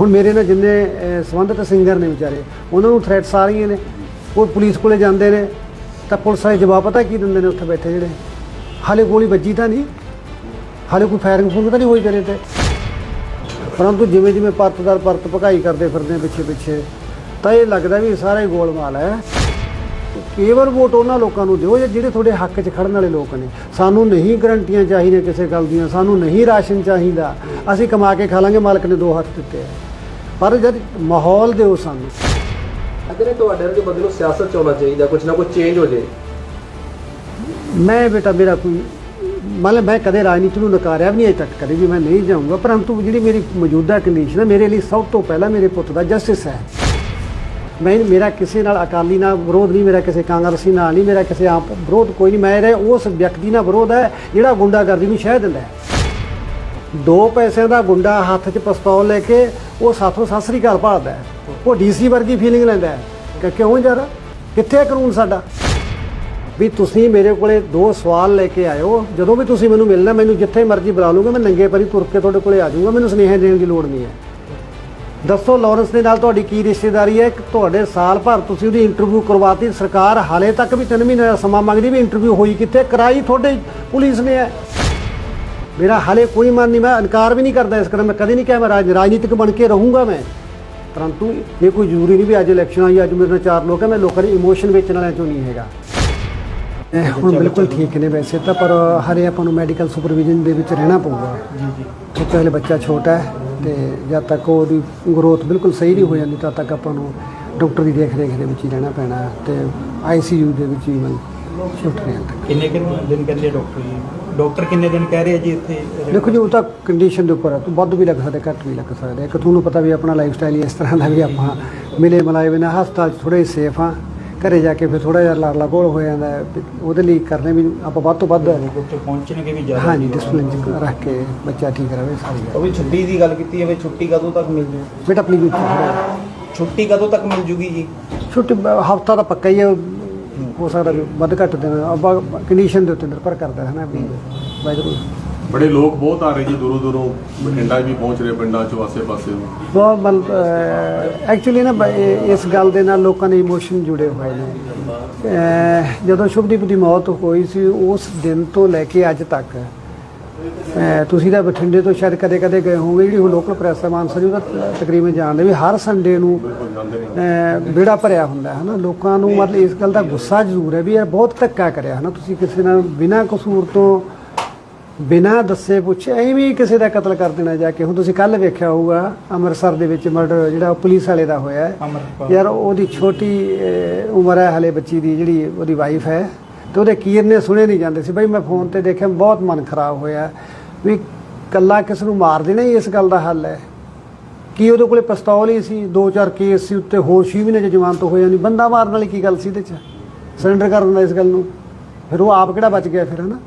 ਹੁਣ ਮੇਰੇ ਨਾਲ ਜਿੰਨੇ ਅਹ, ਸੰਬੰਧਿਤ ਸਿੰਗਰ ਨੇ ਵਿਚਾਰੇ ਉਹਨਾਂ ਨੂੰ ਥ੍ਰੈਟਸ ਆ ਰਹੀਆਂ ਨੇ। ਉਹ ਪੁਲਿਸ ਕੋਲੇ ਜਾਂਦੇ ਨੇ ਤਾਂ ਪੁਲਿਸ ਵਾਲੇ ਜਵਾਬ ਪਤਾ ਕੀ ਦਿੰਦੇ ਨੇ ਉੱਥੇ ਬੈਠੇ ਜਿਹੜੇ? ਹਾਲੇ ਗੋਲੀ ਵੱਜੀ ਤਾਂ ਨਹੀਂ ਹਾਲੇ ਕੋਈ ਫਾਇਰਿੰਗ ਫੂਰਿੰਗ ਤਾਂ ਨਹੀਂ ਹੋਈ ਤੇਰੇ ਤੇ। ਪਰੰਤੂ ਜਿਵੇਂ ਜਿਵੇਂ ਪਰਤ ਦਰ ਪਰਤ ਭਗਾਈ ਕਰਦੇ ਫਿਰਦੇ ਪਿੱਛੇ ਪਿੱਛੇ ਤਾਂ ਇਹ ਲੱਗਦਾ ਵੀ ਸਾਰਾ ਹੀ ਗੋਲਮਾਲ ਹੈ। ਕੇਵਲ ਵੋਟ ਉਹਨਾਂ ਲੋਕਾਂ ਨੂੰ ਦਿਓ ਜਿਹੜੇ ਤੁਹਾਡੇ ਹੱਕ 'ਚ ਖੜਨ ਵਾਲੇ ਲੋਕ ਨੇ। ਸਾਨੂੰ ਨਹੀਂ ਗਰੰਟੀਆਂ ਚਾਹੀਦੀਆਂ ਕਿਸੇ ਗੱਲ ਦੀਆਂ ਸਾਨੂੰ ਨਹੀਂ ਰਾਸ਼ਨ ਚਾਹੀਦਾ। ਅਸੀਂ ਕਮਾ ਕੇ ਖਾ ਲਾਂਗੇ ਮਾਲਕ ਨੇ ਦੋ ਹੱਥ ਦਿੱਤੇ ਆ। ਪਰ ਜਦ ਮਾਹੌਲ ਦਿਓ ਸਾਨੂੰ। ਅਗਰ ਤੁਹਾਡੇ ਵਰਗੇ ਬੰਦੇ ਨੂੰ ਸਿਆਸਤ ਚ ਆਉਣਾ ਚਾਹੀਦਾ ਕੁਝ ਨਾ ਕੁਝ ਚੇਂਜ ਹੋ ਜੇ। ਮੈਂ ਬੇਟਾ ਮੇਰਾ ਕੋਈ ਮਤਲਬ ਮੈਂ ਕਦੇ ਰਾਜਨੀਤੀ ਨੂੰ ਨਕਾਰਿਆ ਵੀ ਨਹੀਂ ਅਜੇ ਤੱਕ ਕਦੇ ਵੀ ਮੈਂ ਨਹੀਂ ਜਾਊਂਗਾ। ਪਰੰਤੂ ਜਿਹੜੀ ਮੇਰੀ ਮੌਜੂਦਾ ਕੰਡੀਸ਼ਨ ਹੈ ਮੇਰੇ ਲਈ ਸਭ ਤੋਂ ਪਹਿਲਾਂ ਮੇਰੇ ਪੁੱਤ ਦਾ ਜਸਟਿਸ ਹੈ। ਮੈਂ ਮੇਰਾ ਕਿਸੇ ਨਾਲ ਅਕਾਲੀ ਨਾਲ ਵਿਰੋਧ ਨਹੀਂ ਮੇਰਾ ਕਿਸੇ ਕਾਂਗਰਸੀ ਨਾਲ ਨਹੀਂ ਮੇਰਾ ਕਿਸੇ ਆਪ ਵਿਰੋਧ ਕੋਈ ਨਹੀਂ। ਮੇਰੇ ਉਸ ਵਿਅਕਤੀ ਨਾਲ ਵਿਰੋਧ ਹੈ ਜਿਹੜਾ ਗੁੰਡਾਗਰਦੀ ਨੂੰ ਸ਼ਹਿ ਦਿੰਦਾ ਹੈ। ਦੋ ਪੈਸਿਆਂ ਦਾ ਗੁੰਡਾ ਹੱਥ 'ਚ ਪਿਸਤੌਲ ਲੈ ਕੇ ਉਹ ਸਾਥੋਂ ਸਤਿ ਸ੍ਰੀ ਅਕਾਲ ਭਾਲਦਾ ਹੈ। ਉਹ ਡੀਸੀ ਵਰਗੀ ਫੀਲਿੰਗ ਲੈਂਦਾ ਹੈ ਕਿ ਕਿਉਂ ਯਾਰ? ਕਿੱਥੇ ਹੈ ਕਾਨੂੰਨ ਸਾਡਾ? ਵੀ ਤੁਸੀਂ ਮੇਰੇ ਕੋਲੇ ਦੋ ਸਵਾਲ ਲੈ ਕੇ ਆਇਓ। ਜਦੋਂ ਵੀ ਤੁਸੀਂ ਮੈਨੂੰ ਮਿਲਣਾ, ਮੈਨੂੰ ਜਿੱਥੇ ਮਰਜ਼ੀ ਬੁਲਾ ਲੂਗਾ ਮੈਂ ਨੰਗੇ ਪੈਰੀ ਤੁਰ ਕੇ ਤੁਹਾਡੇ ਕੋਲੇ ਆ ਜਾਊਂਗਾ, ਮੈਨੂੰ ਸੁਨੇਹਾ ਦੇਣ ਦੀ ਲੋੜ ਨਹੀਂ ਹੈ। ਦੱਸੋ ਲਾਰੈਂਸ ਦੇ ਨਾਲ ਤੁਹਾਡੀ ਕੀ ਰਿਸ਼ਤੇਦਾਰੀ ਹੈ? ਕਿ ਤੁਹਾਡੇ ਸਾਲ ਭਰ ਤੁਸੀਂ ਉਹਦੀ ਇੰਟਰਵਿਊ ਕਰਵਾਤੀ, ਸਰਕਾਰ ਹਾਲੇ ਤੱਕ ਵੀ 3 ਮਹੀਨੇ ਦਾ ਸਮਾਂ ਮੰਗਦੀ ਵੀ ਇੰਟਰਵਿਊ ਹੋਈ ਕਿੱਥੇ? ਕਰਾਈ ਤੁਹਾਡੇ ਪੁਲਿਸ ਨੇ ਹੈ। ਮੇਰਾ ਹਾਲੇ ਕੋਈ ਮਨ ਨਹੀਂ ਮੈਂ ਇਨਕਾਰ ਵੀ ਨਹੀਂ ਕਰਦਾ ਇਸ ਕਰਕੇ ਮੈਂ ਕਦੇ ਨਹੀਂ ਕਿਹਾ ਮੈਂ ਰਾਜ- ਰਾਜਨੀਤਿਕ ਬਣ ਕੇ ਰਹੂੰਗਾ ਮੈਂ ਪਰੰਤੂ ਇਹ ਕੋਈ ਜ਼ਰੂਰੀ ਨਹੀਂ ਵੀ ਅੱਜ ਇਲੈਕਸ਼ਨ ਆਈ ਅੱਜ ਮੇਰੇ ਨਾਲ ਚਾਰ ਲੋਕ ਹੈ ਮੈਂ ਲੋਕਾਂ ਦੇ ਇਮੋਸ਼ਨ ਵੇਚਣ ਵਾਲਿਆਂ ਚੋਂ ਨਹੀਂ ਹੈਗਾ ਇਹ ਹੁਣ ਬਿਲਕੁਲ ਠੀਕ ਨੇ ਵੈਸੇ ਤਾਂ ਪਰ ਹਰੇ ਆਪਾਂ ਨੂੰ ਮੈਡੀਕਲ ਸੁਪਰਵਿਜ਼ਨ ਦੇ ਵਿੱਚ ਰਹਿਣਾ ਪਊਗਾ ਜੀ ਜੀ ਕਿਉਂਕਿ ਹਲੇ ਬੱਚਾ ਛੋਟਾ ਹੈ ਤੇ ਜਦ ਤੱਕ ਉਹਦੀ ਗਰੋਥ ਬਿਲਕੁਲ ਸਹੀ ਨਹੀਂ ਹੋ ਜਾਂਦੀ ਤਦ ਤੱਕ ਆਪਾਂ ਨੂੰ ਡਾਕਟਰ ਦੀ ਦੇਖ ਰੇਖ ਦੇ ਵਿੱਚ ਹੀ ਰਹਿਣਾ ਪੈਣਾ ਹੈ ਤੇ ਆਈਸੀਯੂ ਦੇ ਵਿੱਚ ਹੀ ਮੈਂ ਸ਼ਿਫਟ ਰਹਿਣਾ ਤੱਕ ਕਿੰਨੇ ਕਿੰਨੇ ਦਿਨ ਕਹਿੰਦੇ ਆ ਡਾਕਟਰ ਜੀ ਡਾਕਟਰ ਕਿੰਨੇ ਦਿਨ ਕਹਿ ਰਹੇ ਆ ਜੀ ਇੱਥੇ? ਦੇਖੋ ਜੀ ਉਹ ਤਾਂ ਕੰਡੀਸ਼ਨ ਦੇ ਉੱਪਰ ਹੈ ਤੂੰ ਵੱਧ ਵੀ ਲੱਗ ਸਕਦਾ ਘੱਟ ਵੀ ਲੱਗ ਸਕਦਾ। ਇੱਕ ਤੁਹਾਨੂੰ ਪਤਾ ਵੀ ਆਪਣਾ ਲਾਈਫ ਸਟਾਈਲ ਇਸ ਤਰ੍ਹਾਂ ਦਾ ਵੀ ਆਪਾਂ ਮਿਲੇ ਮਲਾਏ ਬਿਨਾਂ ਹਸਪਤਾਲ ਥੋੜੇ ਸੇਫ ਆ। ਘਰੇ ਜਾ ਕੇ ਫਿਰ ਥੋੜਾ ਜਿਹਾ ਲਾੜਲਾ ਘੋਲ ਹੋ ਜਾਂਦਾ ਉਹਦੇ ਲਈ ਕਰਨੇ ਵੀ ਆਪਾਂ ਵੱਧ ਤੋਂ ਵੱਧ ਡਾਕਟਰ ਪਹੁੰਚਣਗੇ ਵੀ ਜ਼ਿਆਦਾ ਹਾਂਜੀ ਡਿਸਪਲਿਨ ਰੱਖ ਕੇ ਬੱਚਾ ਠੀਕ ਰਵੇ ਸਾਰੀ ਗੱਲ। ਉਹ ਵੀ ਛੁੱਟੀ ਦੀ ਗੱਲ ਕੀਤੀ ਹੈ ਵੀ ਛੁੱਟੀ ਕਦੋਂ ਤੱਕ ਮਿਲ ਜੂ? ਬੇਟਾ ਆਪਣੀ ਛੁੱਟੀ ਕਦੋਂ ਤੱਕ ਮਿਲ ਜੂਗੀ ਜੀ? ਛੁੱਟੀ ਹਫਤਾ ਤਾਂ ਪੱਕਾ ਹੀ ਹੈ। ਹੋ ਸਕਦਾ ਵੀ ਵੱਧ ਘੱਟ ਦਿਨ ਆਪਾਂ ਕੰਡੀਸ਼ਨ ਦੇ ਉੱਤੇ ਨਿਰਭਰ ਕਰਦਾ ਹੈ ਨਾ ਵੀ ਵਾਹਿਗੁਰੂ। ਬੜੇ ਲੋਕ ਬਹੁਤ ਆ ਰਹੇ ਜੀ ਦੂਰੋਂ ਦੂਰੋਂ ਬਠਿੰਡਾ ਵੀ ਪਹੁੰਚ ਰਹੇ ਪਿੰਡਾਂ 'ਚੋਂ ਆਸੇ ਪਾਸੇ ਨੂੰ ਬਹੁਤ ਮਤਲਬ ਐਕਚੁਅਲੀ ਨਾ ਇਸ ਗੱਲ ਦੇ ਨਾਲ ਲੋਕਾਂ ਦੇ ਇਮੋਸ਼ਨ ਜੁੜੇ ਹੋਏ ਨੇ। ਜਦੋਂ ਸ਼ੁਭਦੀਪ ਦੀ ਮੌਤ ਹੋਈ ਸੀ ਉਸ ਦਿਨ ਤੋਂ ਲੈ ਕੇ ਅੱਜ ਤੱਕ ਤੁਸੀਂ ਤਾਂ ਬਠਿੰਡੇ ਤੋਂ ਸ਼ਾਇਦ ਕਦੇ ਕਦੇ ਗਏ ਹੋਵੋਗੇ ਜਿਹੜੀ ਉਹ ਲੋਕਲ ਪ੍ਰੈਸ ਹੈ ਮਾਨਸਾ ਜੀ ਉਹਦਾ ਤਕਰੀਬਨ ਜਾਣਦੇ ਵੀ ਹਰ ਸੰਡੇ ਨੂੰ ਬੇੜਾ ਭਰਿਆ ਹੁੰਦਾ ਹੈ ਨਾ ਲੋਕਾਂ ਨੂੰ ਮਤਲਬ ਇਸ ਗੱਲ ਦਾ ਗੁੱਸਾ ਜ਼ਰੂਰ ਹੈ ਵੀ ਇਹ ਬਹੁਤ ਧੱਕਾ ਕਰਿਆ ਹੈ ਨਾ ਤੁਸੀਂ ਕਿਸੇ ਨਾਲ ਬਿਨਾਂ ਕਸੂਰ ਤੋਂ ਬਿਨਾਂ ਦੱਸੇ ਪੁੱਛੇ ਐਵੇਂ ਹੀ ਕਿਸੇ ਦਾ ਕਤਲ ਕਰ ਦੇਣਾ ਜਾ ਕੇ। ਹੁਣ ਤੁਸੀਂ ਕੱਲ ਵੇਖਿਆ ਹੋਊਗਾ ਅੰਮ੍ਰਿਤਸਰ ਦੇ ਵਿੱਚ ਮਰਡਰ ਜਿਹੜਾ ਪੁਲਿਸ ਵਾਲੇ ਦਾ ਹੋਇਆ ਯਾਰ ਉਹਦੀ ਛੋਟੀ ਉਮਰ ਹੈ ਹਲੇ ਬੱਚੀ ਦੀ ਜਿਹੜੀ ਉਹਦੀ ਵਾਈਫ ਹੈ। ਤੇ ਉਹਦੇ ਕੀਰਨੇ ਸੁਣੇ ਨਹੀਂ ਜਾਂਦੇ ਸੀ। ਬਈ ਮੈਂ ਫੋਨ ਤੇ ਦੇਖਿਆ ਬਹੁਤ ਮਨ ਖਰਾਬ ਹੋਇਆ। ਵੀ ਕੱਲਾ ਕਿਸ ਨੂੰ ਮਾਰ ਦੇਣਾ ਹੀ ਇਸ ਗੱਲ ਦਾ ਹੱਲ ਹੈ? ਕੀ ਉਹਦੇ ਕੋਲੇ ਪਿਸਤੌਲ ਹੀ ਸੀ? ਦੋ ਚਾਰ ਕੇਸ ਸੀ ਉੱਤੇ ਹੋਰ ਛੇ ਮਹੀਨੇ ਚ ਜਮਾਨਤ ਹੋਇਆ ਨਹੀਂ। ਬੰਦਾ ਮਾਰਨ ਵਾਲੀ ਕੀ ਗੱਲ ਸੀ ਇਹਦੇ ਚ? ਸਰੈਂਡਰ ਕਰਨ ਦਾ ਇਸ ਗੱਲ ਨੂੰ। ਫਿਰ ਉਹ ਆਪ ਕਿਹੜਾ ਬਚ ਗਿਆ ਫਿਰ, ਹਨਾ?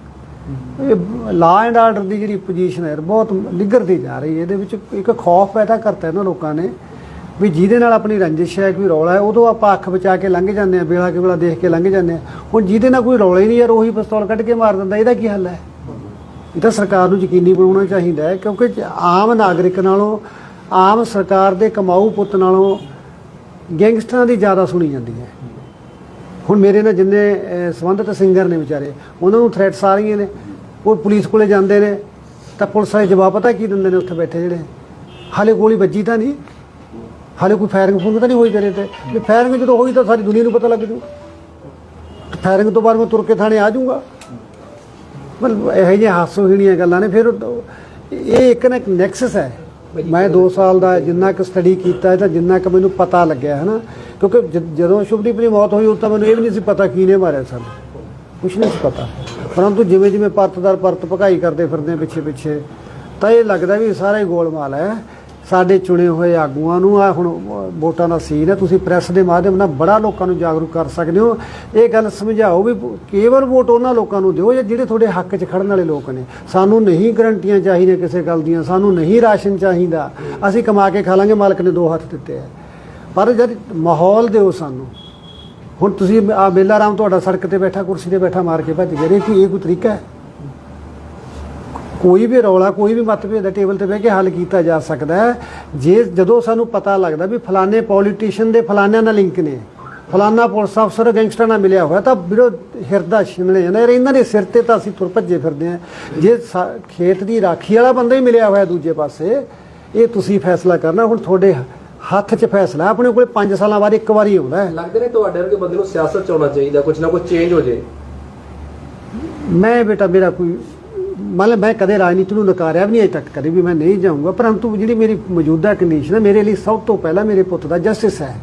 ਇਹ ਲਾ ਐਂਡ ਆਰਡਰ ਦੀ ਜਿਹੜੀ ਪੋਜੀਸ਼ਨ ਹੈ ਬਹੁਤ ਨਿੱਘਰਦੀ ਜਾ ਰਹੀ ਹੈ। ਇਹਦੇ ਵਿੱਚ ਇੱਕ ਖੌਫ ਪੈਦਾ ਕਰਤਾ ਇਹਨਾਂ ਲੋਕਾਂ ਨੇ। ਵੀ ਜਿਹਦੇ ਨਾਲ ਆਪਣੀ ਰੰਜਿਸ਼ ਹੈ ਕੋਈ ਰੌਲਾ ਹੈ ਉਦੋਂ ਆਪਾਂ ਅੱਖ ਬਚਾ ਕੇ ਲੰਘ ਜਾਂਦੇ ਆ ਵੇਲਾ ਕੇ ਵੇਲਾ ਦੇਖ ਕੇ ਲੰਘ ਜਾਂਦੇ ਆ ਹੁਣ ਜਿਹਦੇ ਨਾਲ ਕੋਈ ਰੌਲਾ ਹੀ ਨਹੀਂ ਯਾਰ ਉਹੀ ਪਿਸਤੌਲ ਕੱਢ ਕੇ ਮਾਰ ਦਿੰਦਾ ਇਹਦਾ ਕੀ ਹੱਲ ਹੈ? ਇਹ ਤਾਂ ਸਰਕਾਰ ਨੂੰ ਯਕੀਨੀ ਬਣਾਉਣਾ ਚਾਹੀਦਾ ਹੈ ਕਿਉਂਕਿ ਆਮ ਨਾਗਰਿਕ ਨਾਲੋਂ ਆਮ ਸਰਕਾਰ ਦੇ ਕਮਾਊ ਪੁੱਤ ਨਾਲੋਂ ਗੈਂਗਸਟਰਾਂ ਦੀ ਜ਼ਿਆਦਾ ਸੁਣੀ ਜਾਂਦੀ ਹੈ। ਹੁਣ ਮੇਰੇ ਨਾਲ ਜਿੰਨੇ ਅਹ, ਸੰਬੰਧਿਤ ਸਿੰਗਰ ਨੇ ਵਿਚਾਰੇ ਉਹਨਾਂ ਨੂੰ ਥ੍ਰੈਟਸ ਆ ਰਹੀਆਂ ਨੇ। ਉਹ ਪੁਲਿਸ ਕੋਲੇ ਜਾਂਦੇ ਨੇ ਤਾਂ ਪੁਲਿਸ ਵਾਲੇ ਜਵਾਬ ਪਤਾ ਕੀ ਦਿੰਦੇ ਨੇ ਉੱਥੇ ਬੈਠੇ ਜਿਹੜੇ? ਹਾਲੇ ਗੋਲੀ ਵੱਜੀ ਤਾਂ ਨਹੀਂ। ਹਾਲੇ ਕੋਈ ਫਾਇਰਿੰਗ ਫੂਰਿੰਗ ਤਾਂ ਨਹੀਂ ਹੋਈ ਤੇਰੇ ਤੇ? ਜੇ ਫਾਇਰਿੰਗ ਜਦੋਂ ਹੋਈ ਤਾਂ ਸਾਰੀ ਦੁਨੀਆ ਨੂੰ ਪਤਾ ਲੱਗ ਜੂ। ਫਾਇਰਿੰਗ ਤੋਂ ਬਾਅਦ ਮੈਂ ਤੁਰ ਕੇ ਥਾਣੇ ਆ ਜਾਊਂਗਾ। ਮਤਲਬ ਇਹੋ ਜਿਹੀਆਂ ਹਾਸੋਹੀਣੀਆਂ ਗੱਲਾਂ ਨੇ। ਫਿਰ ਇਹ ਇੱਕ ਨਾ ਇੱਕ ਨੈਕਸਸ ਹੈ। ਮੈਂ 2 ਸਾਲ ਦਾ ਜਿੰਨਾ ਕੁ ਸਟੱਡੀ ਕੀਤਾ ਹੈ ਤਾਂ ਜਿੰਨਾ ਕੁ ਮੈਨੂੰ ਪਤਾ ਲੱਗਿਆ ਹੈ ਨਾ ਕਿਉਂਕਿ ਜਦੋਂ ਸ਼ੁਭਦੀਪ ਦੀ ਮੌਤ ਹੋਈ ਉਦੋਂ ਤਾਂ ਮੈਨੂੰ ਇਹ ਵੀ ਨਹੀਂ ਸੀ ਪਤਾ ਕੀ ਨੇ ਮਾਰਿਆ ਸਾਨੂੰ। ਕੁਛ ਨਹੀਂ ਸੀ ਪਤਾ। ਪਰੰਤੂ ਜਿਵੇਂ ਜਿਵੇਂ ਪਰਤ ਦਰ ਪਰਤ ਭਗਾਈ ਕਰਦੇ ਫਿਰਦੇ ਪਿੱਛੇ ਪਿੱਛੇ ਤਾਂ ਇਹ ਲੱਗਦਾ ਵੀ ਸਾਰਾ ਹੀ ਗੋਲਮਾਲ ਹੈ। ਸਾਡੇ ਚੁਣੇ ਹੋਏ ਆਗੂਆਂ ਨੂੰ ਆ ਹੁਣ ਵੋਟਾਂ ਦਾ ਸੀਨ ਹੈ, ਤੁਸੀਂ ਪ੍ਰੈਸ ਦੇ ਮਾਧਿਅਮ ਨਾਲ ਬੜਾ ਲੋਕਾਂ ਨੂੰ ਜਾਗਰੂਕ ਕਰ ਸਕਦੇ ਹੋ। ਇਹ ਗੱਲ ਸਮਝਾਓ ਵੀ ਕੇਵਲ ਵੋਟ ਉਹਨਾਂ ਲੋਕਾਂ ਨੂੰ ਦਿਓ ਜਿਹੜੇ ਤੁਹਾਡੇ ਹੱਕ 'ਚ ਖੜਨ ਵਾਲੇ ਲੋਕ ਨੇ। ਸਾਨੂੰ ਨਹੀਂ ਗਰੰਟੀਆਂ ਚਾਹੀਦੀਆਂ ਕਿਸੇ ਗੱਲ ਦੀਆਂ, ਸਾਨੂੰ ਨਹੀਂ ਰਾਸ਼ਨ ਚਾਹੀਦਾ। ਅਸੀਂ ਕਮਾ ਕੇ ਖਾ ਲਾਂਗੇ, ਮਾਲਕ ਨੇ ਦੋ ਹੱਥ ਦਿੱਤੇ ਆ। ਪਰ ਜਦ ਮਾਹੌਲ ਦਿਓ ਸਾਨੂੰ। ਹੁਣ ਤੁਸੀਂ ਆ ਮੇਲਾ ਰਾਮ ਤੁਹਾਡਾ ਸੜਕ ਤੇ ਬੈਠਾ, ਕੁਰਸੀ ਤੇ ਬੈਠਾ, ਮਾਰ ਕੇ ਭੱਜ ਗਿਆ ਇਹ ਕੀ ਇਹ ਕੋਈ ਤਰੀਕਾ ਹੈ? ਕੋਈ ਵੀ ਰੌਲਾ ਕੋਈ ਵੀ ਮਤਭੇਦ ਹੈ ਟੇਬਲ ਤੇ ਬਹਿ ਕੇ ਹੱਲ ਕੀਤਾ ਜਾ ਸਕਦਾ ਹੈ। ਜੇ ਜਦੋਂ ਸਾਨੂੰ ਪਤਾ ਲੱਗਦਾ ਵੀ ਫਲਾਣੇ ਪੋਲੀਟੀਸ਼ੀਅਨ ਦੇ ਫਲਾਣਿਆਂ ਨਾਲ ਲਿੰਕ ਨੇ ਫਲਾਣਾ ਪੁਲਿਸ ਅਫਸਰ ਗੈਂਗਸਟਰ ਨਾਲ ਮਿਲਿਆ ਹੋਇਆ ਤਾਂ ਵੀਰੋ ਹਿਰਦਾ ਸ਼ਿਮਲੇ ਜਾਂਦਾ। ਯਾਰ ਇਹਨਾਂ ਦੇ ਸਿਰ ਤੇ ਤਾਂ ਅਸੀਂ ਤੁਰ ਭੱਜੇ ਫਿਰਦੇ ਹਾਂ। ਜੇ ਖੇਤ ਦੀ ਰਾਖੀ ਵਾਲਾ ਬੰਦਾ ਹੀ ਮਿਲਿਆ ਹੋਇਆ ਦੂਜੇ ਪਾਸੇ ਇਹ ਤੁਸੀਂ ਫੈਸਲਾ ਕਰਨਾ। ਹੁਣ ਤੁਹਾਡੇ ਹੱਥ 'ਚ ਫੈਸਲਾ। ਆਪਣੇ ਕੋਲੇ 5 ਸਾਲਾਂ ਬਾਅਦ ਇੱਕ ਵਾਰੀ ਆਉਂਦਾ ਹੈ। ਲੱਗਦਾ ਨਹੀਂ ਤੁਹਾਡੇ ਵਰਗੇ ਬੰਦੇ ਨੂੰ ਸਿਆਸਤ ਚ ਆਉਣਾ ਚਾਹੀਦਾ ਕੁਝ ਨਾ ਕੁਝ ਚੇਂਜ ਹੋ ਜੇ। ਮੈਂ ਬੇਟਾ ਮੇਰਾ ਕੋਈ ਮਤਲਬ ਮੈਂ ਕਦੇ ਰਾਜਨੀਤੀ ਨੂੰ ਨਕਾਰਿਆ ਵੀ ਨਹੀਂ ਅਜੇ ਤੱਕ ਕਦੇ ਵੀ ਮੈਂ ਨਹੀਂ ਜਾਊਂਗਾ ਪਰੰਤੂ ਜਿਹੜੀ ਮੇਰੀ ਮੌਜੂਦਾ ਕੰਡੀਸ਼ਨ ਹੈ ਮੇਰੇ ਲਈ ਸਭ ਤੋਂ ਪਹਿਲਾਂ ਮੇਰੇ ਪੁੱਤ ਦਾ ਜਸਟਿਸ ਹੈ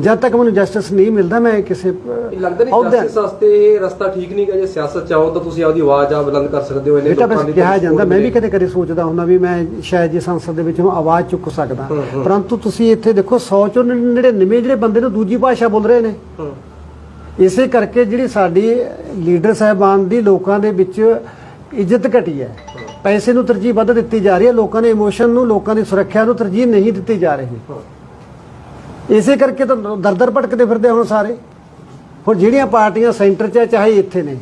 ਜਦ ਤੱਕ ਮੈਨੂੰ ਜਸਟਿਸ ਨਹੀਂ ਮਿਲਦਾ ਮੈਂ ਕਿਸੇ ਲੱਗਦਾ ਨਹੀਂ ਜਸਟਿਸ ਵਾਸਤੇ ਇਹ ਰਸਤਾ ਠੀਕ ਨਹੀਂ ਗਾ ਜੇ ਸਿਆਸਤ ਚ ਆਓ ਤਾਂ ਤੁਸੀਂ ਆਪਦੀ ਆਵਾਜ਼ ਆ ਬੁਲੰਦ ਕਰ ਸਕਦੇ ਹੋ ਇਹਨੇ ਬੇਟਾ ਲੋਕਾਂ ਬਸ ਕਿਹਾ ਜਾਂਦਾ ਮੈਂ ਵੀ। ਕਦੇ ਕਦੇ ਸੋਚਦਾ ਹੁੰਦਾ ਵੀ ਮੈਂ ਸ਼ਾਇਦ ਜੇ ਸੰਸਦ ਦੇ ਵਿੱਚ ਨੂੰ ਆਵਾਜ਼ ਚੁੱਕ ਸਕਦਾ ਹੂੰ, ਹੂੰ। ਪਰੰਤੂ ਤੁਸੀਂ ਇੱਥੇ ਦੇਖੋ 100 ਚੋਂ 99 ਜਿਹੜੇ ਬੰਦੇ ਨੂੰ ਦੂਜੀ ਭਾਸ਼ਾ ਬੋਲ ਰਹੇ ਨੇ ਹੂੰ। ਇਸੇ ਕਰਕੇ ਜਿਹੜੀ ਸਾਡੀ ਲੀਡਰ ਸਾਹਿਬਾਨ ਦੀ ਲੋਕਾਂ ਦੇ ਵਿੱਚ ਇੱਜ਼ਤ ਘਟੀ ਹੈ। ਪੈਸੇ ਨੂੰ ਤਰਜੀਹ ਵੱਧ ਦਿੱਤੀ ਜਾ ਰਹੀ ਹੈ। ਲੋਕਾਂ ਦੇ ਇਮੋਸ਼ਨ ਨੂੰ, ਲੋਕਾਂ ਦੀ ਸੁਰੱਖਿਆ ਨੂੰ ਤਰਜੀਹ ਨਹੀਂ ਦਿੱਤੀ ਜਾ ਰਹੀ। ਇਸੇ ਕਰਕੇ ਤਾਂ ਦਰਦਰ ਭਟਕਦੇ ਫਿਰਦੇ ਹੁਣ ਸਾਰੇ। ਹੁਣ ਜਿਹੜੀਆਂ ਪਾਰਟੀਆਂ ਸੈਂਟਰ 'ਚ ਹੈ ਚਾਹੇ ਇੱਥੇ ਨੇ।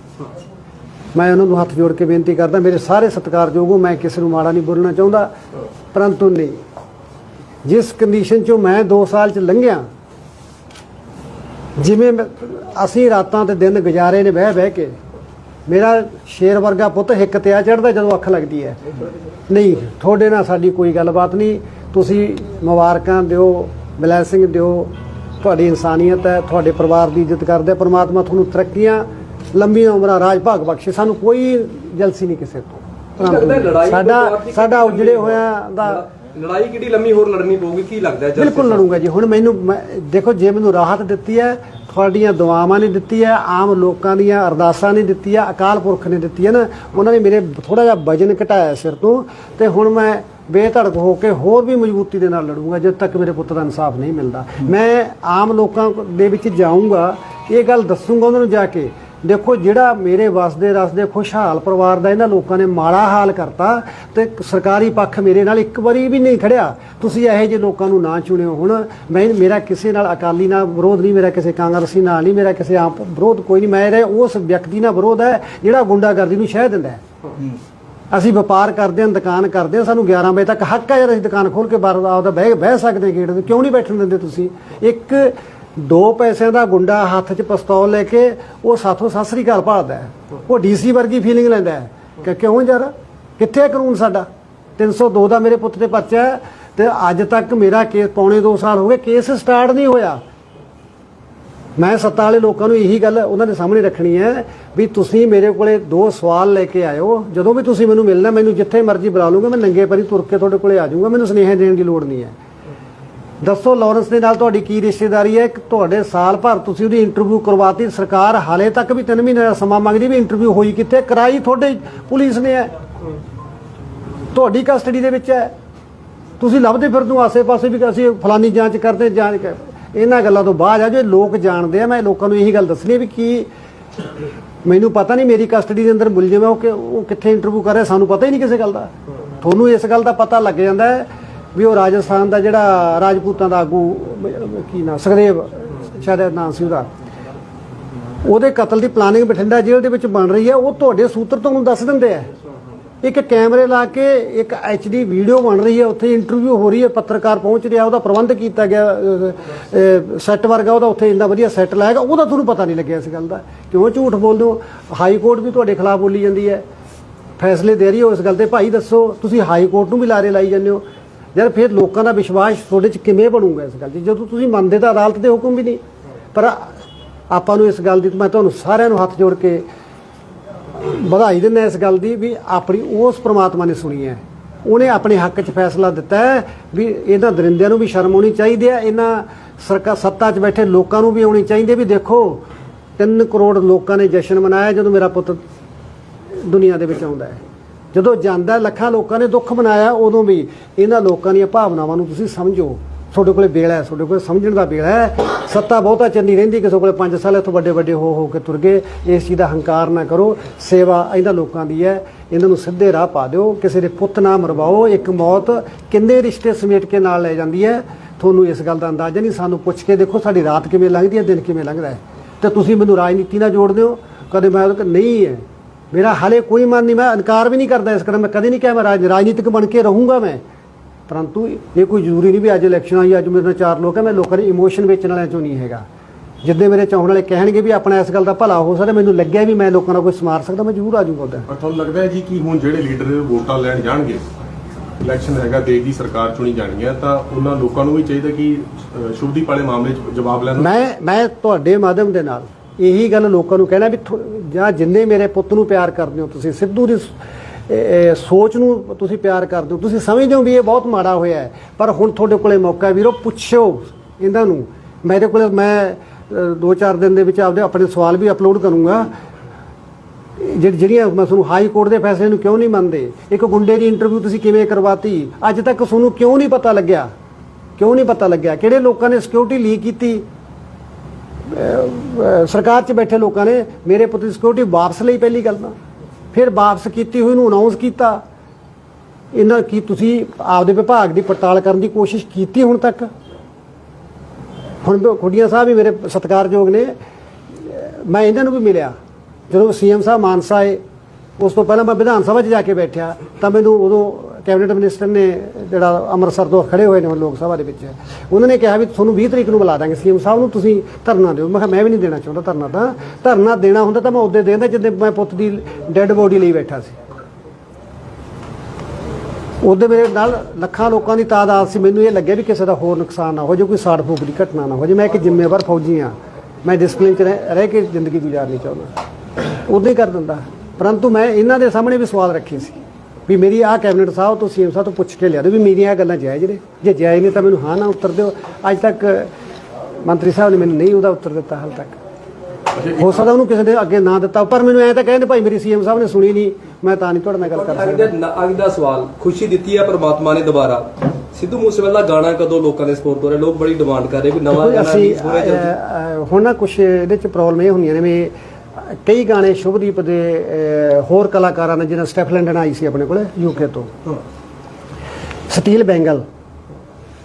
ਮੈਂ ਉਹਨਾਂ ਨੂੰ ਹੱਥ ਜੋੜ ਕੇ ਬੇਨਤੀ ਕਰਦਾ, ਮੇਰੇ ਸਾਰੇ ਸਤਿਕਾਰਯੋਗ ਮੈਂ ਕਿਸੇ ਨੂੰ ਮਾੜਾ ਨਹੀਂ ਬੋਲਣਾ ਚਾਹੁੰਦਾ, ਪਰੰਤੂ ਨਹੀਂ। ਜਿਸ ਕੰਡੀਸ਼ਨ 'ਚੋਂ ਮੈਂ 2 ਸਾਲ 'ਚ ਲੰਘਿਆ, ਜਿਵੇਂ ਮੈਂ- ਅਸੀਂ ਰਾਤਾਂ ਤੇ ਦਿਨ ਗੁਜ਼ਾਰੇ ਨੇ ਬਹਿ ਬਹਿ ਕੇ ਮੇਰਾ ਸ਼ੇਰ ਵਰਗਾ ਪੁੱਤ ਹਿੱਕ ਤੇ ਆ ਚੜਦਾ ਜਦੋਂ ਅੱਖ ਲੱਗਦੀ ਹੈ। ਨਹੀਂ ਤੁਹਾਡੇ ਨਾਲ ਸਾਡੀ ਕੋਈ ਗੱਲਬਾਤ ਨਹੀਂ। ਤੁਸੀਂ ਮੁਬਾਰਕਾਂ ਦਿਓ ਬਲੇਸਿੰਗ ਦਿਓ। ਤੁਹਾਡੀ ਇਨਸਾਨੀਅਤ ਹੈ ਤੁਹਾਡੇ ਪਰਿਵਾਰ ਦੀ ਇੱਜ਼ਤ ਕਰਦੇ ਪ੍ਰਮਾਤਮਾ ਤੁਹਾਨੂੰ ਤਰੱਕੀਆਂ ਲੰਬੀਆਂ ਉਮਰਾਂ ਰਾਜ ਭਾਗ ਬਖਸ਼ੇ। ਸਾਨੂੰ ਕੋਈ ਜਲਸੀ ਨਹੀਂ ਕਿਸੇ ਤੋਂ। ਸਾਡਾ ਸਾਡਾ ਉਜੜੇ ਹੋਇਆ ਦਾ ਲੜਾਈ ਕਿਹੜੀ ਲੰਮੀ ਹੋਰ ਲੜਨੀ ਪਊਗੀ? ਕੀ ਲੱਗਦਾ ਬਿਲਕੁਲ ਲੜੂੰਗਾ ਜੀ। ਹੁਣ ਮੈਨੂੰ ਦੇਖੋ ਜੇ ਮੈਨੂੰ ਰਾਹਤ ਦਿੱਤੀ ਹੈ ਤੁਹਾਡੀਆਂ ਦੁਆਵਾਂ ਨੇ ਦਿੱਤੀ ਹੈ ਆਮ ਲੋਕਾਂ ਦੀਆਂ ਅਰਦਾਸਾਂ ਨੇ ਦਿੱਤੀ ਹੈ ਅਕਾਲ ਪੁਰਖ ਨੇ ਦਿੱਤੀ ਹੈ ਨਾ। ਉਹਨਾਂ ਨੇ ਮੇਰੇ ਥੋੜਾ ਜਿਹਾ ਵਜਨ ਘਟਾਇਆ ਸਿਰ ਤੋਂ ਤੇ ਹੁਣ ਮੈਂ ਬੇਧੜਕ ਹੋ ਕੇ ਹੋਰ ਵੀ ਮਜ਼ਬੂਤੀ ਦੇ ਨਾਲ ਲੜੂੰਗਾ, ਜਦ ਤੱਕ ਮੇਰੇ ਪੁੱਤ ਦਾ ਇਨਸਾਫ ਨਹੀਂ ਮਿਲਦਾ। ਮੈਂ ਆਮ ਲੋਕਾਂ ਦੇ ਵਿੱਚ ਜਾਊਂਗਾ, ਇਹ ਗੱਲ ਦੱਸੂਗਾ ਉਹਨਾਂ ਨੂੰ ਜਾ ਕੇ। ਦੇਖੋ ਜਿਹੜਾ ਮੇਰੇ ਵਸਦੇ ਰਸਦੇ ਖੁਸ਼ਹਾਲ ਪਰਿਵਾਰ ਦਾ ਇਹਨਾਂ ਲੋਕਾਂ ਨੇ ਮਾੜਾ ਹਾਲ ਕਰਤਾ ਤੇ ਸਰਕਾਰੀ ਪੱਖ ਮੇਰੇ ਨਾਲ ਇੱਕ ਵਾਰੀ ਵੀ ਨਹੀਂ ਖੜਿਆ। ਤੁਸੀਂ ਇਹੋ ਜਿਹੇ ਲੋਕਾਂ ਨੂੰ ਨਾ ਚੁਣਿਓ ਹੁਣ। ਮੈਂ ਮੇਰਾ ਕਿਸੇ ਨਾਲ ਅਕਾਲੀ ਨਾਲ ਵਿਰੋਧ ਨਹੀਂ ਮੇਰਾ ਕਿਸੇ ਕਾਂਗਰਸੀ ਨਾਲ ਨਹੀਂ ਮੇਰਾ ਕਿਸੇ ਆਮ ਵਿਰੋਧ ਕੋਈ ਨਹੀਂ। ਮੇਰਾ ਉਸ ਵਿਅਕਤੀ ਨਾਲ ਵਿਰੋਧ ਹੈ ਜਿਹੜਾ ਗੁੰਡਾਗਰਦੀ ਨੂੰ ਸ਼ਹਿ ਦਿੰਦਾ ਹੈ। ਅਸੀਂ ਵਪਾਰ ਕਰਦੇ ਹਾਂ ਦੁਕਾਨ ਕਰਦੇ ਹਾਂ ਸਾਨੂੰ 11 ਵਜੇ ਤੱਕ ਹੱਕ ਹੈ ਯਾਰ ਅਸੀਂ ਦੁਕਾਨ ਖੋਲ ਕੇ ਬਾਹਰ ਆਪਦਾ ਬਹਿ ਬਹਿ ਸਕਦੇ ਗੇਟ ਤੇ। ਕਿਉਂ ਨਹੀਂ ਬੈਠਣ ਦਿੰਦੇ ਤੁਸੀਂ? ਇੱਕ ਦੋ ਪੈਸਿਆਂ ਦਾ ਗੁੰਡਾ ਹੱਥ 'ਚ ਪਿਸਤੌਲ ਲੈ ਕੇ ਉਹ ਸਾਥੋਂ ਸਤਿ ਘਰ ਭਾਲਦਾ ਹੈ। ਉਹ ਡੀਸੀ ਵਰਗੀ ਫੀਲਿੰਗ ਲੈਂਦਾ ਹੈ ਕਿ ਕਿਉਂ ਯਾਰ? ਕਿੱਥੇ ਕਾਨੂੰਨ ਸਾਡਾ? 302 ਦਾ ਮੇਰੇ ਪੁੱਤ ਤੇ ਪਰਚਾ ਹੈ ਤੇ ਅੱਜ ਤੱਕ ਮੇਰਾ ਕੇਸ ਪੌਣੇ 2 ਸਾਲ ਹੋ ਗਏ, ਕੇਸ ਸਟਾਰਟ ਨਹੀਂ ਹੋਇਆ। ਮੈਂ ਸੱਤਾ ਵਾਲੇ ਲੋਕਾਂ ਨੂੰ ਇਹੀ ਗੱਲ ਉਹਨਾਂ ਦੇ ਸਾਹਮਣੇ ਰੱਖਣੀ ਹੈ ਵੀ ਤੁਸੀਂ ਮੇਰੇ ਕੋਲੇ ਦੋ ਸਵਾਲ ਲੈ ਕੇ ਆਇਓ। ਜਦੋਂ ਵੀ ਤੁਸੀਂ ਮੈਨੂੰ ਮਿਲਣਾ, ਮੈਨੂੰ ਜਿੱਥੇ ਮਰਜ਼ੀ ਬੁਲਾ ਲੂੰਗਾ ਮੈਂ ਨੰਗੇ ਪੈਰੀ ਤੁਰ ਕੇ ਤੁਹਾਡੇ ਕੋਲੇ ਆ ਜਾਊਂਗਾ, ਮੈਨੂੰ ਸੁਨੇਹਾ ਦੇਣ ਦੀ ਲੋੜ ਨਹੀਂ ਹੈ। ਦੱਸੋ ਲਾਰੈਂਸ ਦੇ ਨਾਲ ਤੁਹਾਡੀ ਕੀ ਰਿਸ਼ਤੇਦਾਰੀ ਹੈ? ਕਿ ਤੁਹਾਡੇ ਸਾਲ ਭਰ ਤੁਸੀਂ ਉਹਦੀ ਇੰਟਰਵਿਊ ਕਰਵਾਤੀ, ਸਰਕਾਰ ਹਾਲੇ ਤੱਕ ਵੀ 3 ਮਹੀਨੇ ਦਾ ਸਮਾਂ ਮੰਗਦੀ ਵੀ ਇੰਟਰਵਿਊ ਹੋਈ ਕਿੱਥੇ? ਕਰਾਈ ਤੁਹਾਡੇ ਪੁਲਿਸ ਨੇ ਹੈ। ਤੁਹਾਡੀ ਕਸਟਡੀ ਦੇ ਵਿੱਚ ਹੈ। ਤੁਸੀਂ ਲੱਭਦੇ ਫਿਰਦੇ ਹੋ, ਆਸੇ-ਪਾਸੇ ਵੀ ਕਿ ਅਸੀਂ ਫਲਾਨੀ ਜਾਂਚ ਕਰਦੇ ਜਾਂਚ ਕਰ ਇਹਨਾਂ ਗੱਲਾਂ ਤੋਂ ਬਾਅਦ ਆ ਜੇ ਲੋਕ ਜਾਣਦੇ ਆ, ਮੈਂ ਲੋਕਾਂ ਨੂੰ ਇਹੀ ਗੱਲ ਦੱਸਣੀ ਹੈ ਵੀ ਕੀ ਮੈਨੂੰ ਪਤਾ ਨਹੀਂ ਮੇਰੀ ਕਸਟਡੀ ਦੇ ਅੰਦਰ ਮੁਲਜ਼ਮ ਹੈ ਉਹ ਕਿ ਉਹ ਕਿੱਥੇ ਇੰਟਰਵਿਊ ਕਰ ਰਿਹਾ, ਸਾਨੂੰ ਪਤਾ ਹੀ ਨਹੀਂ ਕਿਸੇ ਗੱਲ ਦਾ। ਤੁਹਾਨੂੰ ਇਸ ਗੱਲ ਦਾ ਪਤਾ ਲੱਗ ਜਾਂਦਾ ਹੈ ਵੀ ਉਹ ਰਾਜਸਥਾਨ ਦਾ ਜਿਹੜਾ ਰਾਜਪੂਤਾਂ ਦਾ ਆਗੂ, ਕੀ ਨਾਮ ਸੁਖਦੇਵ, ਸ਼ਾਇਦ ਨਾਮ ਸੀ ਉਹਦਾ। ਉਹਦੇ ਕਤਲ ਦੀ ਪਲਾਨਿੰਗ ਬਠਿੰਡਾ ਜੇਲ੍ਹ ਦੇ ਵਿੱਚ ਬਣ ਰਹੀ ਹੈ। ਉਹ ਤੁਹਾਡੇ ਸੂਤਰ ਤੁਹਾਨੂੰ ਦੱਸ ਦਿੰਦੇ ਆ। ਇੱਕ ਕੈਮਰੇ ਲਾ ਕੇ ਇੱਕ ਐਚਡੀ ਵੀਡੀਓ ਬਣ ਰਹੀ ਹੈ। ਉੱਥੇ ਇੰਟਰਵਿਊ ਹੋ ਰਹੀ ਹੈ। ਪੱਤਰਕਾਰ ਪਹੁੰਚ ਰਿਹਾ। ਉਹਦਾ ਪ੍ਰਬੰਧ ਕੀਤਾ ਗਿਆ। ਸੈੱਟ ਵਰਗਾ ਉਹਦਾ ਉੱਥੇ ਇੰਨਾ ਵਧੀਆ ਸੈੱਟ ਲਾਏਗਾ ਉਹਦਾ ਤੁਹਾਨੂੰ ਪਤਾ ਨਹੀਂ ਲੱਗਿਆ ਇਸ ਗੱਲ ਦਾ। ਕਿਉਂ ਝੂਠ ਬੋਲਦੇ ਹੋ? ਹਾਈ ਕੋਰਟ ਵੀ ਤੁਹਾਡੇ ਖਿਲਾਫ ਬੋਲੀ ਜਾਂਦੀ ਹੈ। ਫੈਸਲੇ ਦੇ ਰਹੀ ਹੋ ਇਸ ਗੱਲ ਤੇ। ਭਾਈ ਦੱਸੋ, ਤੁਸੀਂ ਹਾਈ ਕੋਰਟ ਨੂੰ ਵੀ ਲਾਰੇ ਲਾਈ ਜਾਂਦੇ ਹੋ। ਯਾਰ ਫਿਰ ਲੋਕਾਂ ਦਾ ਵਿਸ਼ਵਾਸ ਤੁਹਾਡੇ 'ਚ ਕਿਵੇਂ ਬਣੂਗਾ ਇਸ ਗੱਲ 'ਚ? ਜਦੋਂ ਤੁਸੀਂ ਮੰਨਦੇ ਤਾਂ ਅਦਾਲਤ ਦੇ ਹੁਕਮ ਵੀ ਨਹੀਂ। ਪਰ ਆਪਾਂ ਨੂੰ ਇਸ ਗੱਲ ਦੀ ਮੈਂ ਤੁਹਾਨੂੰ ਸਾਰਿਆਂ ਨੂੰ ਹੱਥ ਜੋੜ ਕੇ ਵਧਾਈ ਦਿੰਦਾ ਇਸ ਗੱਲ ਦੀ ਵੀ ਆਪਣੀ ਉਸ ਪ੍ਰਮਾਤਮਾ ਨੇ ਸੁਣੀ ਹੈ। ਉਹਨੇ ਆਪਣੇ ਹੱਕ 'ਚ ਫੈਸਲਾ ਦਿੱਤਾ ਹੈ ਵੀ ਇਹਨਾਂ ਦਰਿੰਦਿਆਂ ਨੂੰ ਵੀ ਸ਼ਰਮ ਆਉਣੀ ਚਾਹੀਦੀ ਹੈ, ਇਹਨਾਂ ਸਰਕਾਰ ਸੱਤਾ 'ਚ ਬੈਠੇ ਲੋਕਾਂ ਨੂੰ ਵੀ ਆਉਣੀ ਚਾਹੀਦੀ ਹੈ ਵੀ ਦੇਖੋ 3 ਕਰੋੜ ਲੋਕਾਂ ਨੇ ਜਸ਼ਨ ਮਨਾਇਆ ਜਦੋਂ ਮੇਰਾ ਪੁੱਤ ਦੁਨੀਆ ਦੇ ਵਿੱਚ ਆਉਂਦਾ ਹੈ। ਜਦੋਂ ਜਾਂਦਾ ਲੱਖਾਂ ਲੋਕਾਂ ਨੇ ਦੁੱਖ ਮਨਾਇਆ, ਉਦੋਂ ਵੀ ਇਹਨਾਂ ਲੋਕਾਂ ਦੀਆਂ ਭਾਵਨਾਵਾਂ ਨੂੰ ਤੁਸੀਂ ਸਮਝੋ। ਤੁਹਾਡੇ ਕੋਲੇ ਵੇਲਾ ਹੈ, ਤੁਹਾਡੇ ਕੋਲੇ ਸਮਝਣ ਦਾ ਵੇਲਾ ਹੈ। ਸੱਤਾ ਬਹੁਤਾ ਚੰਨੀ ਰਹਿੰਦੀ, ਕਿਸੇ ਕੋਲੇ 5 ਸਾਲ ਇੱਥੋਂ ਵੱਡੇ ਵੱਡੇ ਹੋ ਹੋ ਕੇ ਤੁਰ ਗਏ। ਇਸ ਚੀਜ਼ ਦਾ ਹੰਕਾਰ ਨਾ ਕਰੋ। ਸੇਵਾ ਇਹਨਾਂ ਲੋਕਾਂ ਦੀ ਹੈ। ਇਹਨਾਂ ਨੂੰ ਸਿੱਧੇ ਰਾਹ ਪਾ ਦਿਓ। ਕਿਸੇ ਦੇ ਪੁੱਤ ਨਾ ਮਰਵਾਓ। ਇੱਕ ਮੌਤ ਕਿੰਨੇ ਰਿਸ਼ਤੇ ਸਮੇਟ ਕੇ ਨਾਲ ਲੈ ਜਾਂਦੀ ਹੈ? ਤੁਹਾਨੂੰ ਇਸ ਗੱਲ ਦਾ ਅੰਦਾਜ਼ਾ ਨਹੀਂ। ਸਾਨੂੰ ਪੁੱਛ ਕੇ ਦੇਖੋ, ਸਾਡੀ ਰਾਤ ਕਿਵੇਂ ਲੰਘਦੀ ਹੈ, ਦਿਨ ਕਿਵੇਂ ਲੰਘਦਾ ਹੈ। ਤੇ ਤੁਸੀਂ ਮੈਨੂੰ ਰਾਜਨੀਤੀ ਨਾਲ ਜੋੜਦੇ ਹੋ। ਕਦੇ ਮੈਂ ਨਹੀਂ ਹੈ। ਮੇਰਾ ਹਾਲੇ ਕੋਈ ਮਨ ਨਹੀਂ ਮੈਂ ਇਨਕਾਰ ਵੀ ਨਹੀਂ ਕਰਦਾ ਇਸ ਕਰ ਮੈਂ ਕਦੇ ਨਹੀਂ ਕਿਹਾ ਮੈਂ ਰਾਜ- ਰਾਜਨੀਤਿਕ ਬਣ ਕੇ ਰਹੂੰਗਾ ਮੈਂ। ਪਰੰਤੂ ਇਹ ਕੋਈ ਜ਼ਰੂਰੀ ਨਹੀਂ ਵੀ ਅੱਜ ਇਲੈਕਸ਼ਨ ਆਈ ਅੱਜ ਮੇਰੇ ਨਾਲ ਚਾਰ ਲੋਕ ਹੈ ਮੈਂ ਲੋਕਾਂ ਦੇ ਇਮੋਸ਼ਨ ਵੇਚਣ ਵਾਲਿਆਂ ਚੋਂ ਨਹੀਂ ਹੈਗਾ। ਜਿੱਦੇ ਮੇਰੇ ਚਾਹਣ ਵਾਲੇ ਕਹਿਣਗੇ ਵੀ ਆਪਣਾ ਇਸ ਗੱਲ ਦਾ ਭਲਾ ਹੋ ਸਕਦਾ ਮੈਨੂੰ ਲੱਗਿਆ ਵੀ ਮੈਂ ਲੋਕਾਂ ਦਾ ਕੋਈ ਸਮਾਰ ਸਕਦਾ ਮੈਂ ਜ਼ਰੂਰ ਆ ਜਾਊਂਗਾ ਪਰ ਤੁਹਾਨੂੰ ਲੱਗਦਾ ਹੈ ਜੀ ਕਿ ਹੁਣ ਜਿਹੜੇ ਲੀਡਰ ਵੋਟਾਂ ਲੈਣ ਜਾਣਗੇ ਇਲੈਕਸ਼ਨ ਹੈਗਾ ਦੇਸ਼ ਦੀ ਸਰਕਾਰ ਚੁਣੀ ਜਾਣੀ ਹੈ ਤਾਂ ਉਹਨਾਂ ਲੋਕਾਂ ਨੂੰ ਵੀ ਚਾਹੀਦਾ ਕਿ ਸ਼ੁਭਦੀਪ ਵਾਲੇ ਮਾਮਲੇ 'ਚ ਜਵਾਬ ਲੈਣ। ਮੈਂ ਮੈਂ ਤੁਹਾਡੇ ਮਾਧਿਅਮ ਦੇ ਨਾਲ ਇਹੀ ਗੱਲ ਲੋਕਾਂ ਨੂੰ ਕਹਿਣਾ ਵੀ ਥੋ- ਜਾਂ ਜਿੰਨੇ ਮੇਰੇ ਪੁੱਤ ਨੂੰ ਪਿਆਰ ਕਰਦੇ ਹੋ ਤੁਸੀਂ ਸਿੱਧੂ ਦੀ ਸੋਚ ਨੂੰ ਤੁਸੀਂ ਪਿਆਰ ਕਰਦੇ ਹੋ। ਤੁਸੀਂ ਸਮਝਦੇ ਹੋ ਵੀ ਇਹ ਬਹੁਤ ਮਾੜਾ ਹੋਇਆ ਹੈ ਪਰ ਹੁਣ ਤੁਹਾਡੇ ਕੋਲੇ ਮੌਕਾ ਵੀਰੋ ਪੁੱਛੋ ਇਹਨਾਂ ਨੂੰ। ਮੇਰੇ ਕੋਲੇ ਮੈਂ ਅ, ਦੋ ਚਾਰ ਦਿਨ ਦੇ ਵਿੱਚ ਆਪਦੇ ਆਪਣੇ ਸਵਾਲ ਵੀ ਅਪਲੋਡ ਕਰੂੰਗਾ। ਜਿਹੜੀ ਜਿਹੜੀਆਂ ਮੈਂ ਤੁਹਾਨੂੰ ਹਾਈ ਕੋਰਟ ਦੇ ਫੈਸਲੇ ਨੂੰ ਕਿਉਂ ਨਹੀਂ ਮੰਨਦੇ? ਇੱਕ ਗੁੰਡੇ ਦੀ ਇੰਟਰਵਿਊ ਤੁਸੀਂ ਕਿਵੇਂ ਕਰਵਾਤੀ? ਅੱਜ ਤੱਕ ਤੁਹਾਨੂੰ ਕਿਉਂ ਨਹੀਂ ਪਤਾ ਲੱਗਿਆ? ਕਿਉਂ ਨਹੀਂ ਪਤਾ ਲੱਗਿਆ? ਕਿਹੜੇ ਲੋਕਾਂ ਨੇ ਸਿਕਿਉਰਿਟੀ ਲੀਕ ਕੀਤੀ? ਸਰਕਾਰ 'ਚ ਬੈਠੇ ਲੋਕਾਂ ਨੇ ਮੇਰੇ ਪੁੱਤ ਦੀ ਸਿਕਿਉਰਿਟੀ ਵਾਪਸ ਲਈ ਪਹਿਲੀ ਗੱਲ ਤਾਂ। ਫਿਰ ਵਾਪਸ ਕੀਤੀ ਹੋਈ ਨੂੰ ਅਨਾਉਂਸ ਕੀਤਾ। ਇਹਨਾਂ ਕੀ ਤੁਸੀਂ ਆਪਦੇ ਵਿਭਾਗ ਦੀ ਪੜਤਾਲ ਕਰਨ ਦੀ ਕੋਸ਼ਿਸ਼ ਕੀਤੀ ਹੁਣ ਤੱਕ? ਹੁਣ ਖੁੱਡੀਆਂ ਸਾਹਿਬ ਵੀ ਮੇਰੇ ਸਤਿਕਾਰਯੋਗ ਨੇ। ਮੈਂ ਇਹਨਾਂ ਨੂੰ ਵੀ ਮਿਲਿਆ। ਜਦੋਂ ਸੀਐਮ ਸਾਹਿਬ ਮਾਨਸਾ ਆਏ, ਉਸ ਤੋਂ ਪਹਿਲਾਂ ਮੈਂ ਵਿਧਾਨ ਸਭਾ 'ਚ ਜਾ ਕੇ ਬੈਠਿਆ, ਤਾਂ ਮੈਨੂੰ ਉਦੋਂ ਕੈਬਨਿਟ ਮਿਨਿਸਟਰ ਨੇ ਜਿਹੜਾ ਅੰਮ੍ਰਿਤਸਰ ਤੋਂ ਖੜੇ ਹੋਏ ਨੇ ਲੋਕ ਸਭਾ ਦੇ ਵਿੱਚ, ਉਹਨਾਂ ਨੇ ਕਿਹਾ ਵੀ ਤੁਹਾਨੂੰ 20 ਤਰੀਕ ਨੂੰ ਬੁਲਾ ਦਾਂਗੇ ਸੀਐਮ ਸਾਹਿਬ ਨੂੰ, ਤੁਸੀਂ ਧਰਨਾ ਦਿਓ। ਮੈਂ ਕਿਹਾ, ਮੈਂ ਵੀ ਨਹੀਂ ਦੇਣਾ ਚਾਹੁੰਦਾ ਧਰਨਾ ਤਾਂ। ਧਰਨਾ ਦੇਣਾ ਹੁੰਦਾ ਤਾਂ ਮੈਂ ਉਦੋਂ ਦੇ ਦਿੰਦਾ ਜਿੱਦੇ ਮੈਂ ਪੁੱਤ ਦੀ ਡੈੱਡ ਬੋਡੀ ਲਈ ਬੈਠਾ ਸੀ। ਉਹਦੇ ਮੇਰੇ ਨਾਲ ਲੱਖਾਂ ਲੋਕਾਂ ਦੀ ਤਾਦਾਦ ਸੀ। ਮੈਨੂੰ ਇਹ ਲੱਗਿਆ ਵੀ ਕਿਸੇ ਦਾ ਹੋਰ ਨੁਕਸਾਨ ਨਾ ਹੋ ਜਾਵੇ, ਕੋਈ ਸਾੜ ਫੂਕ ਦੀ ਘਟਨਾ ਨਾ ਹੋ ਜਾਵੇ। ਮੈਂ ਇੱਕ ਜ਼ਿੰਮੇਵਾਰ ਫੌਜੀ ਹਾਂ। ਮੈਂ ਡਿਸਪਲਿਨ 'ਚ ਰਹਿ ਰਹਿ ਕੇ ਜ਼ਿੰਦਗੀ ਗੁਜ਼ਾਰਨੀ ਚਾਹੁੰਦਾ। ਉਦੋਂ ਹੀ ਕਰ ਦਿੰਦਾ। ਪਰੰਤੂ ਮੈਂ ਇਹਨਾਂ ਦੇ ਸਾਹਮਣੇ ਵੀ ਸਵਾਲ ਰੱਖੇ ਸੀ। ਵੀ ਮੇਰੀ ਆਹ ਕੈਬਨਿਟ ਸਾਹਿਬ ਤੋਂ ਸੀਐਮ ਸਾਹਿਬ ਤੋਂ ਪੁੱਛ ਕੇ ਲਿਆ ਦਿਓ ਵੀ ਮੇਰੀਆਂ ਇਹ ਗੱਲਾਂ ਜਾਇਜ਼ ਨੇ। ਜੇ ਜਾਇਜ਼ ਨੇ ਤਾਂ ਮੈਨੂੰ ਹਾਂ ਨਾ ਉੱਤਰ ਦਿਓ। ਅੱਜ ਤੱਕ ਮੰਤਰੀ ਸਾਹਿਬ ਨੇ ਮੈਨੂੰ ਨਹੀਂ ਉਹਦਾ ਉੱਤਰ ਦਿੱਤਾ ਹਾਲ ਤੱਕ। ਹੋ ਸਕਦਾ ਉਹਨੂੰ ਕਿਸੇ ਨੇ ਅੱਗੇ ਨਾ ਦਿੱਤਾ ਪਰ ਮੈਨੂੰ ਐਂ ਤਾਂ ਕਹਿੰਦੇ ਭਾਈ ਮੇਰੀ ਸੀਐਮ ਸਾਹਿਬ ਨੇ ਸੁਣੀ ਨਹੀਂ ਮੈਂ ਤਾਂ ਨਹੀਂ ਤੁਹਾਡੇ ਨਾਲ ਗੱਲ ਕਰ ਸਕਦਾ। ਦਾ ਸਵਾਲ ਖੁਸ਼ੀ ਦਿੱਤੀ ਹੈ ਪ੍ਰਮਾਤਮਾ ਨੇ ਦੁਬਾਰਾ। ਸਿੱਧੂ ਮੂਸੇਵਾਲਾ ਗਾਣਾ ਕਦੋਂ ਲੋਕਾਂ ਦੇ ਸਪੋਰਟ ਹੋ ਰਿਹਾ? ਲੋਕ ਬੜੀ ਡਿਮਾਂਡ ਕਰ ਰਹੇ ਕੋਈ ਨਵਾਂ ਗਾਣਾ ਹੋਣਾ ਨਾ ਕੁਝ ਇਹਦੇ ਚ ਪ੍ਰੋਬਲਮ ਇਹ ਹੁੰਦੀਆਂ ਨੇ ਵੀ ਕਈ ਗਾਣੇ ਸ਼ੁਭਦੀਪ ਦੇ ਹੋਰ ਕਲਾਕਾਰਾਂ ਨੇ ਜਿਹਨਾਂ ਸਟੈਫ ਲੈਂਡਨ ਆਈ ਸੀ ਆਪਣੇ ਕੋਲੇ ਯੂਕੇ ਤੋਂ। ਸਟੀਲ ਬੈਂਗਲ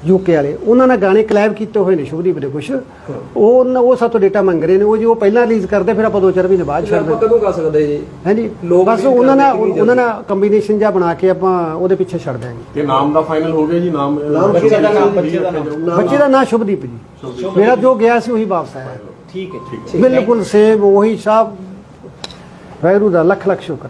ਯੂਕੇ ਵਾਲੇ ਉਹਨਾਂ ਨਾਲ ਗਾਣੇ ਕਲੈਬ ਕੀਤੇ ਹੋਏ ਨੇ ਸ਼ੁਭਦੀਪ ਦੇ ਕੁਝ ਉਹ ਉਹ ਸਾਤੋਂ ਡੇਟਾ ਮੰਗ ਰਹੇ ਨੇ ਉਹ ਜੀ ਉਹ ਪਹਿਲਾਂ ਰਿਲੀਜ਼ ਕਰਦੇ ਫਿਰ ਆਪਾਂ ਦੋ ਚਾਰ ਮਹੀਨੇ ਬਾਅਦ ਛੱਡ ਆਪਾਂ ਦਿੰਦੇ। ਕਦੋਂ ਕਰ ਸਕਦੇ ਜੀ। ਹਾਂਜੀ ਲੋਕ ਬਸ ਉਹਨਾਂ ਨਾਲ ਉਹਨਾਂ ਨਾਲ ਕੰਬੀਨੇਸ਼ਨ ਜਿਹਾ ਬਣਾ ਕੇ ਆਪਾਂ ਉਹਦੇ ਪਿੱਛੇ ਛੱਡ ਦਿਆਂਗੇ। ਤੇ ਨਾਮ ਦਾ ਫਾਈਨਲ ਹੋ ਗਿਆ ਜੀ ਨਾਮ ਬੱਚੇ ਦਾ ਨਾਮ, ਬੱਚੇ ਦਾ ਨਾਮ। ਬੱਚੇ ਦਾ ਨਾਂ ਸ਼ੁਭਦੀਪ ਜੀ। ਮੇਰਾ ਜੋ ਗਿਆ ਸੀ ਉਹੀ ਵਾਪਸ ਆਇਆ। ਠੀਕ ਹੈ ਬਿਲਕੁਲ ਸੇਬ ਉਹੀ ਸਾਹਿਬ ਵੈਰੂ ਦਾ ਲੱਖ ਲੱਖ ਸ਼ੁਕਰ